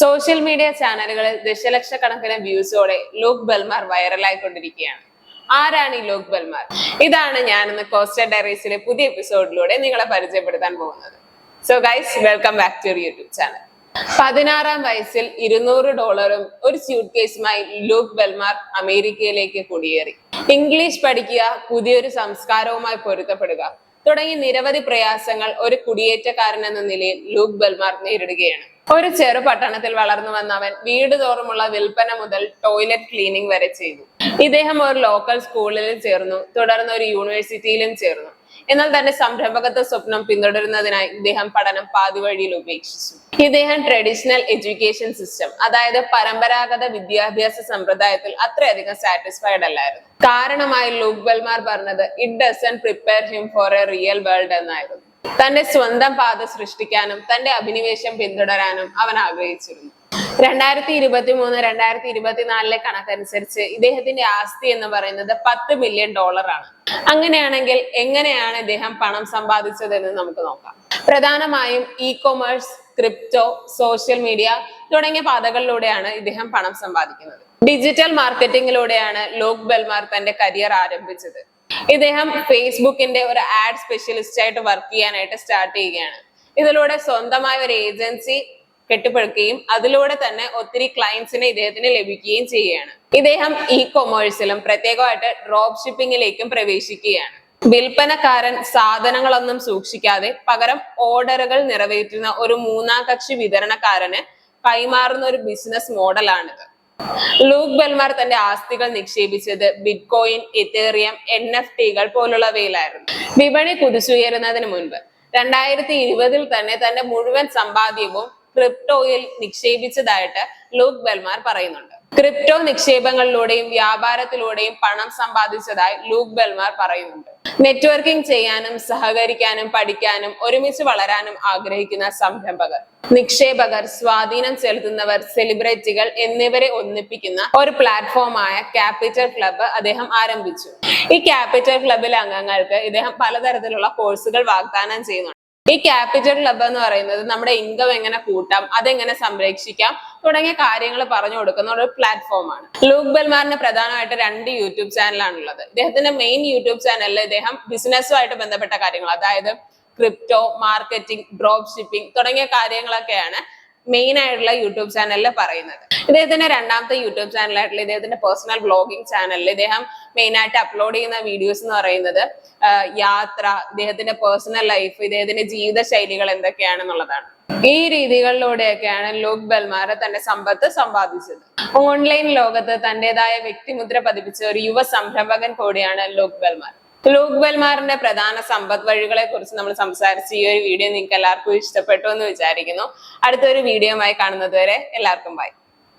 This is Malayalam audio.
സോഷ്യൽ മീഡിയ ചാനലുകളിൽ ദശലക്ഷക്കണക്കിന് വ്യൂസോടെ ലോക് ബൽമാർ വൈറലായിക്കൊണ്ടിരിക്കുകയാണ്. ആരാണ് ഈ ലോക് ബൽമാർ? ഇതാണ് ഞാൻ ഇന്ന് കോസ്റ്റർ ഡയറീസിലെ പുതിയ എപ്പിസോഡിലൂടെ നിങ്ങളെ പരിചയപ്പെടുത്താൻ പോകുന്നത്. So guys welcome back to YouTube channel പതിനാറാം വയസ്സിൽ ഇരുന്നൂറ് ഡോളറും ഒരു സ്യൂട്ട് കേസുമായി ലൂക്ക് ബെൽമാർ അമേരിക്കയിലേക്ക് കുടിയേറി. ഇംഗ്ലീഷ് പഠിക്കുക പുതിയൊരു സംസ്കാരവുമായി പൊരുത്തപ്പെടുക തുടങ്ങി നിരവധി പ്രയാസങ്ങൾ ഒരു കുടിയേറ്റക്കാരൻ എന്ന നിലയിൽ ലൂക്ക് ബെൽമാർ നേരിടുകയാണ്. ഒരു ചെറു പട്ടണത്തിൽ വളർന്നു വന്ന അവൻ വീട് തോറുമുള്ള വിൽപ്പന മുതൽ ടോയ്ലറ്റ് ക്ലീനിങ് വരെ ചെയ്തു. ഇദ്ദേഹം ഒരു ലോക്കൽ സ്കൂളിൽ ചേർന്നു തുടർന്ന് ഒരു യൂണിവേഴ്സിറ്റിയിലും ചേർന്നു. എന്നാൽ തന്റെ സംരംഭകത്വ സ്വപ്നം പിന്തുടരുന്നതിനായി ഇദ്ദേഹം പഠനം പാതിവഴിയിൽ ഉപേക്ഷിച്ചു. ഇദ്ദേഹം ട്രഡീഷണൽ എഡ്യൂക്കേഷൻ സിസ്റ്റം അതായത് പരമ്പരാഗത വിദ്യാഭ്യാസ സമ്പ്രദായത്തിൽ അത്രയധികം സാറ്റിസ്ഫൈഡ് അല്ലായിരുന്നു. കാരണമായി ലൂക്ക് ബെൽമാർ പറഞ്ഞത് it doesn't prepare him for a real world എന്നായിരുന്നു. തന്റെ സ്വന്തം പാത സൃഷ്ടിക്കാനും തന്റെ അഭിനിവേശം പിന്തുടരാനും അവൻ ആഗ്രഹിച്ചിരുന്നു. രണ്ടായിരത്തി ഇരുപത്തി മൂന്ന് രണ്ടായിരത്തി ഇരുപത്തിനാലിലെ കണക്കനുസരിച്ച് ഇദ്ദേഹത്തിന്റെ ആസ്തി എന്ന് പറയുന്നത് പത്ത് മില്യൺ ഡോളർ ആണ്. അങ്ങനെയാണെങ്കിൽ എങ്ങനെയാണ് ഇദ്ദേഹം പണം സമ്പാദിച്ചതെന്ന് നമുക്ക് നോക്കാം. പ്രധാനമായും e commerce crypto social media തുടങ്ങിയ പാതകളിലൂടെയാണ് ഇദ്ദേഹം പണം സമ്പാദിക്കുന്നത്. ഡിജിറ്റൽ മാർക്കറ്റിംഗിലൂടെയാണ് ലോക് ബെൽമാർ തന്റെ കരിയർ ആരംഭിച്ചത്. ഇദ്ദേഹം ഫേസ്ബുക്കിന്റെ ഒരു ആഡ് സ്പെഷ്യലിസ്റ്റ് ആയിട്ട് വർക്ക് ചെയ്യാനായിട്ട് സ്റ്റാർട്ട് ചെയ്യുകയാണ്. ഇതിലൂടെ സ്വന്തമായ ഒരു ഏജൻസി കെട്ടിപ്പടുക്കുകയും അതിലൂടെ തന്നെ ഒത്തിരി ക്ലയൻസിനെ ഇദ്ദേഹത്തിന് ലഭിക്കുകയും ചെയ്യുകയാണ്. ഇദ്ദേഹം ഇ കൊമേഴ്സിലും പ്രത്യേകമായിട്ട് ഡ്രോപ്പ് ഷിപ്പിംഗിലേക്കും പ്രവേശിക്കുകയാണ്. വിൽപ്പനക്കാരൻ സാധനങ്ങളൊന്നും സൂക്ഷിക്കാതെ പകരം ഓർഡറുകൾ നിറവേറ്റുന്ന ഒരു മൂന്നാം കക്ഷി വിതരണക്കാരന് കൈമാറുന്ന ഒരു ബിസിനസ് മോഡലാണിത് ലൂക്ക് ബെൽമാർ തന്റെ ആസ്തികൾ നിക്ഷേപിച്ചത് ബിറ്റ്കോയിൻ ഇത്തേറിയം എൻ എഫ് ടികൾ പോലുള്ളവയിലായിരുന്നു. വിപണി കുതിച്ചുയരുന്നതിന് മുൻപ് രണ്ടായിരത്തി ഇരുപതിൽ തന്നെ തന്റെ മുഴുവൻ സമ്പാദ്യവും ക്രിപ്റ്റോയിൽ നിക്ഷേപിച്ചതായിട്ട് ലൂക്ക് ബെൽമാർ പറയുന്നുണ്ട്. ക്രിപ്റ്റോ നിക്ഷേപങ്ങളിലൂടെയും വ്യാപാരത്തിലൂടെയും പണം സമ്പാദിച്ചതായി ലൂക്ക് ബെൽമാർ പറയുന്നുണ്ട്. നെറ്റ്വർക്കിംഗ് ചെയ്യാനും സഹകരിക്കാനും പഠിക്കാനും ഒരുമിച്ച് വളരാനും ആഗ്രഹിക്കുന്ന സംരംഭകർ. നിക്ഷേപകർ സ്വാധീനം ചെലുത്തുന്നവർ സെലിബ്രിറ്റികൾ എന്നിവരെ ഒന്നിപ്പിക്കുന്ന ഒരു പ്ലാറ്റ്ഫോമായ ക്യാപിറ്റൽ ക്ലബ്ബ് അദ്ദേഹം ആരംഭിച്ചു. ഈ ക്യാപിറ്റൽ ക്ലബിലെ അംഗങ്ങൾക്ക് ഇദ്ദേഹം പലതരത്തിലുള്ള കോഴ്സുകൾ വാഗ്ദാനം ചെയ്യുന്നുണ്ട് ഈ ക്യാപിറ്റൽ ക്ലബ്ബ് എന്ന് പറയുന്നത് നമ്മുടെ ഇൻകം എങ്ങനെ കൂട്ടാം അതെങ്ങനെ സംരക്ഷിക്കാം തുടങ്ങിയ കാര്യങ്ങൾ പറഞ്ഞു കൊടുക്കുന്ന ഒരു പ്ലാറ്റ്ഫോമാണ്. ലൂക്ക് ബെൽമാറിന് പ്രധാനമായിട്ട് രണ്ട് യൂട്യൂബ് ചാനലാണുള്ളത്. ഇദ്ദേഹത്തിന്റെ മെയിൻ യൂട്യൂബ് ചാനലിൽ ഇദ്ദേഹം ബിസിനസ്സുമായിട്ട് ബന്ധപ്പെട്ട കാര്യങ്ങൾ അതായത് ക്രിപ്റ്റോ മാർക്കറ്റിംഗ് ഡ്രോപ്പ് ഷിപ്പിംഗ് തുടങ്ങിയ കാര്യങ്ങളൊക്കെയാണ് മെയിൻ ആയിട്ടുള്ള യൂട്യൂബ് ചാനലിൽ പറയുന്നത്. ഇദ്ദേഹത്തിന്റെ രണ്ടാമത്തെ യൂട്യൂബ് ചാനലായിട്ടുള്ള ഇദ്ദേഹത്തിന്റെ പേഴ്സണൽ ബ്ലോഗിംഗ് ചാനലിൽ ഇദ്ദേഹം മെയിൻ ആയിട്ട് അപ്ലോഡ് ചെയ്യുന്ന വീഡിയോസ് എന്ന് പറയുന്നത് യാത്ര ഇദ്ദേഹത്തിന്റെ പേഴ്സണൽ ലൈഫ് ഇദ്ദേഹത്തിന്റെ ജീവിത ശൈലികൾ എന്തൊക്കെയാണെന്നുള്ളതാണ്. ഈ രീതികളിലൂടെയൊക്കെയാണ് ലോക് ബൽമാരെ തന്റെ സമ്പത്ത് സമ്പാദിച്ചത്. ഓൺലൈൻ ലോകത്ത് തന്റേതായ വ്യക്തിമുദ്ര പതിപ്പിച്ച ഒരു യുവ സംരംഭകൻ കൂടിയാണ് ലോക് ബെൽമാർ. ലൂക്ക് പ്രധാന സമ്പദ് വഴികളെ കുറിച്ച് നമ്മൾ സംസാരിച്ച ഈ ഒരു വീഡിയോ നിങ്ങൾക്ക് എല്ലാവർക്കും ഇഷ്ടപ്പെട്ടു എന്ന് വിചാരിക്കുന്നു. അടുത്തൊരു വീഡിയോയുമായി കാണുന്നത് വരെ എല്ലാവർക്കും ബൈ